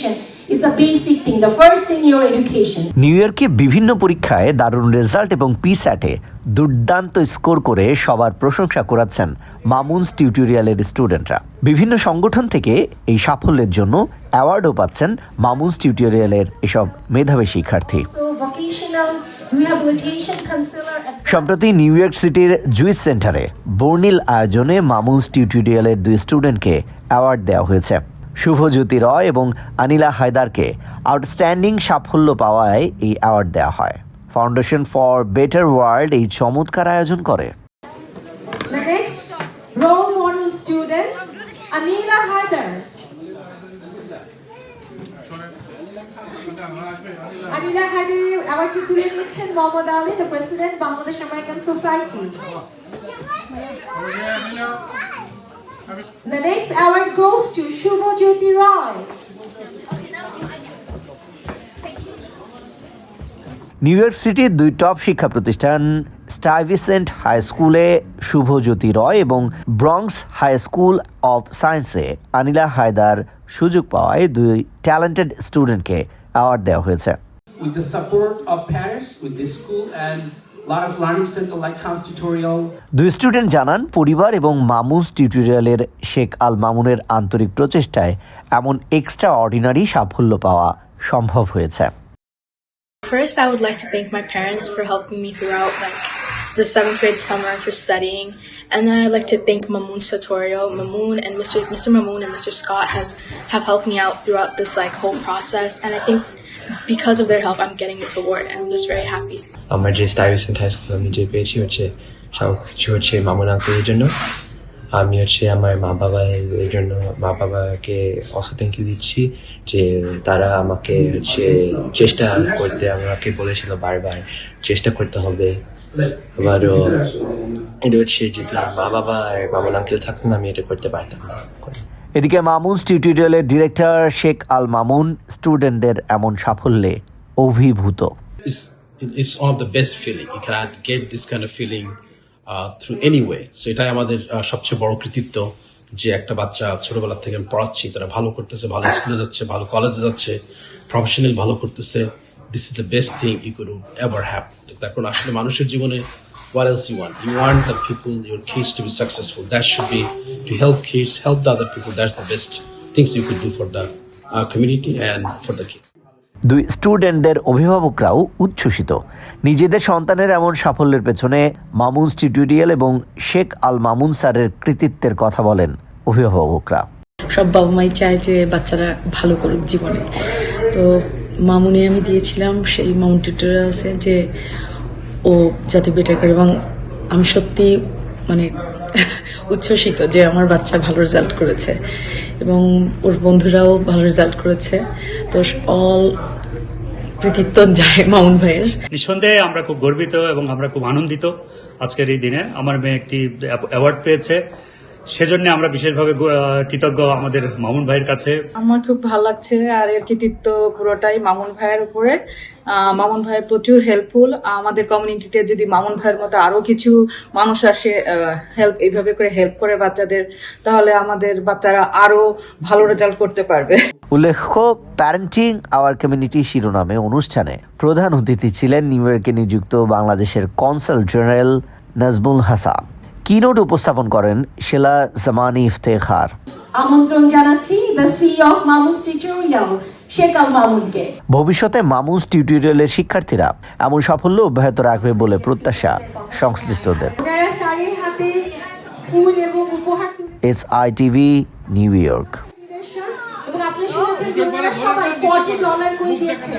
education is the basic thing, the first thing your education. New ইয়র্কে বিভিন্ন পরীক্ষায় দারুণ রেজাল্ট এবং পিস্যাটে দুর্দান্ত স্কোর করে সবার প্রশংসা করাচ্ছেন মামুনস টিউটোরিয়ালের স্টুডেন্টরা। বিভিন্ন সংগঠন থেকে এই সাফল্যের জন্য অ্যাওয়ার্ডও পাচ্ছেন মামুনস টিউটোরিয়ালের এসব মেধাবী শিক্ষার্থী। সম্প্রতি নিউ ইয়র্ক সিটির জুইস সেন্টারে বর্নিল আয়োজনে মামুনস টিউটোরিয়ালের দুই স্টুডেন্টকে অ্যাওয়ার্ড দেওয়া হয়েছে। শুভজ্যোতি রয় এবং আনিলা হায়দারকে আউটস্ট্যান্ডিং সাফল্য পাওয়ায় এই অ্যাওয়ার্ড দেওয়া হয় ফাউন্ডেশন ফর বেটার ওয়ার্ল্ড এই চমৎকার আয়োজন করে The next role model student, Anila Haidar. Anila Haidaরের অ্যাওয়ার্ডটি তুলে নিচ্ছেন Mohammad Ali, the president, Bangladesh American Society. The next award goes to Shubhajyoti Roy. New York সিটির দুই টপ শিক্ষা প্রতিষ্ঠান স্টাইভিসেন্ট হাই স্কুলে শুভজ্যোতি রয় এবং ব্রঙ্কস হাই স্কুল অফ সায়েন্সে আনিলা হায়দার সুযোগ পাওয়ায় দুই ট্যালেন্টেড স্টুডেন্টকে অ্যাওয়ার্ড দেওয়া হয়েছে with the support of parents, with this school, and দুই স্টুডেন্ট জানান পরিবার এবং মামুস টিউটোরিয়ালের শেখ আল মামুনের আন্তরিক প্রচেষ্টায় এমন এক্সট্রা অর্ডিনারি সাফল্য পাওয়া সম্ভব হয়েছে First, I would like to thank my parents for helping me throughout like the seventh grade summer for studying, and then I'd like to thank Mamoon Satorio. Mamoon and Mr. Mr. Mamoon and Mr. Scott has have helped me out throughout this like whole process, and I think because of their help, I'm getting this award, and I'm just very happy. আমার যে স্টাইভিসেন্ট high school আমি যে পেয়েছি হচ্ছে সব কিছু হচ্ছে মামুন আঙ্কুলের জন্য। আমি হচ্ছে আমার মা বাবার জন্য মা বাবাকে অসো থ্যাংক ইউ দিচ্ছি যে তারা আমাকে হচ্ছে চেষ্টা করতে আমাকে বলেছিল বারবার চেষ্টা করতে হবে। আবারও এটা হচ্ছে যদি মা বাবা আর মামুন আঙ্কেল থাকতেন আমি এটা করতে পারতাম না। এদিকে মামুনস টিউটোরিয়ালের ডিরেক্টর শেখ আল মামুন স্টুডেন্টদের এমন সাফল্যে অভিভূত। It's one of the best feeling. You cannot get this kind of feeling uh, through any এটাই আমাদের uh, সবচেয়ে বড় কৃতিত্ব যে একটা বাচ্চা ছোটবেলা থেকে আমি পড়াচ্ছি তারা ভালো করতেছে ভালো স্কুলে যাচ্ছে ভালো কলেজে যাচ্ছে প্রফেশনাল ভালো করতেছে। This is the best thing you could ever have কারণ আসলে মানুষের জীবনে what else you want you want the people your kids to be successful that should be to help kids help the other people that's the best things you could do for the uh, community and for the kids দুই স্টুডেন্টদের অভিভাবকরাও উচ্ছ্বসিত নিজেদের সন্তানের এমন সাফল্যের পেছনে Mamun's tutorial এবং শেখ আল মামুন স্যারের কৃতিত্বের কথা বলেন অভিভাবকরা সব বাবা মাই চায় যে বাচ্চারা ভালো করুক জীবনে তো মামুনে আমি দিয়েছিলাম সেই মামুন টিউটোরিয়ালসে যে ও যাতে বেটার করে এবং আমি সত্যি মানে উচ্ছ্বসিত যে আমার বাচ্চা ভালো রেজাল্ট করেছে এবং ওর বন্ধুরাও ভালো রেজাল্ট করেছে। তো অল কৃতিত্ব যায় মামুন ভাইয়ের। নিঃসন্দেহে আমরা খুব গর্বিত এবং আমরা খুব আনন্দিত আজকের এই দিনে। আমার মেয়ে একটি অ্যাওয়ার্ড পেয়েছে। সেজন্য আমরা বিশেষভাবে কৃতজ্ঞ আমাদের মামুন ভাইয়ের কাছে। আমার খুব ভালো লাগছে আর এর কৃতিত্ব পুরোটাই মামুন ভাইয়ের উপরে। আহ, মামুন ভাই প্রচুর হেল্পফুল আমাদের কমিউনিটিতে যদি মামুন ভাইয়ের মতো আরও কিছু মানুষ আসে হেল্প এইভাবে করে হেল্প করে বাচ্চাদের তাহলে আমাদের বাচ্চারা আরও ভালো রেজাল্ট করতে পারবে। উল্লেখ্য প্যারেন্টিং আওয়ার কমিউনিটি শিরোনামে অনুষ্ঠানে প্রধান অতিথি ছিলেন নিউ ইয়র্কে নিযুক্ত বাংলাদেশের consul general Nazmul Hasan. Keynote উপস্থাপন করেন শেলা জামানি ইফতেখার। আমন্ত্রণ জানাচ্ছি Mamus Tutorial, শেখ মামুনকে। ভবিষ্যতে মামুস টিউটোরিয়ালের শিক্ষার্থীরা এমন সাফল্য অব্যাহত রাখবে বলে প্রত্যাশা সংশ্লিষ্টদের। S I TV New York এবং আপনি শুনেছেন যে ওনারা সবাই ফর্টি ডলার করে দিয়েছেন